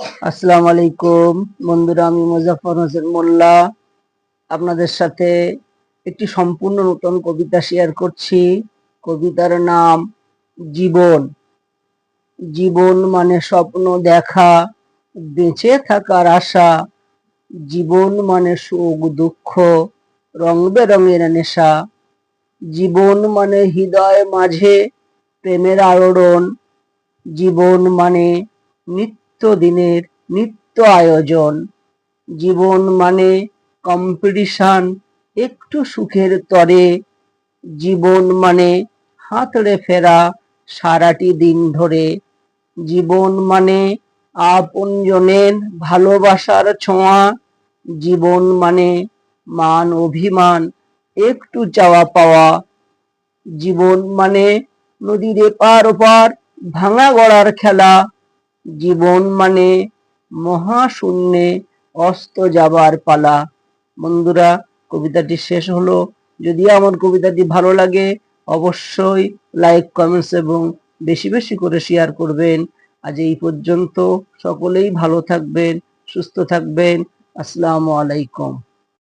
আসসালামু আলাইকুম। বন্ধুরা, আমি মুজাফর হোসেন মোল্লা। আপনাদের সাথে একটি সম্পূর্ণ নতুন কবিতা শেয়ার করছি। কবিতার নাম, জীবন। জীবন মানে স্বপ্ন দেখা, বেঁচে থাকার আশা। জীবন মানে সুখ, দুঃখ, রং বেরঙের নেশা। জীবন মানে হৃদয় মাঝে প্রেমের আলোড়ন। জীবন মানে নিত্য দিনের নিত্য আয়োজন। জীবন মানে কম্পিটিশন একটু সুখের তরে। জীবন মানে হাতড়ে ফেরা সারাটি দিন ধরে। জীবন মানে আপনজনের ভালোবাসার ছোঁয়া। জীবন মানে মান অভিমান, একটু চাওয়া পাওয়া। জীবন মানে নদীর এপার ওপার ভাঙা গড়ার খেলা। জীবন মানে মহাশূন্যে অস্ত যাবার পালা। বন্ধুরা, কবিতাটি শেষ হলো। যদি আমার কবিতাটি ভালো লাগে, অবশ্যই লাইক কমেন্টস এবং বেশি বেশি করে শেয়ার করবেন। আজ এই পর্যন্ত সকলেই ভালো থাকবেন, সুস্থ থাকবেন। আসসালামু আলাইকুম।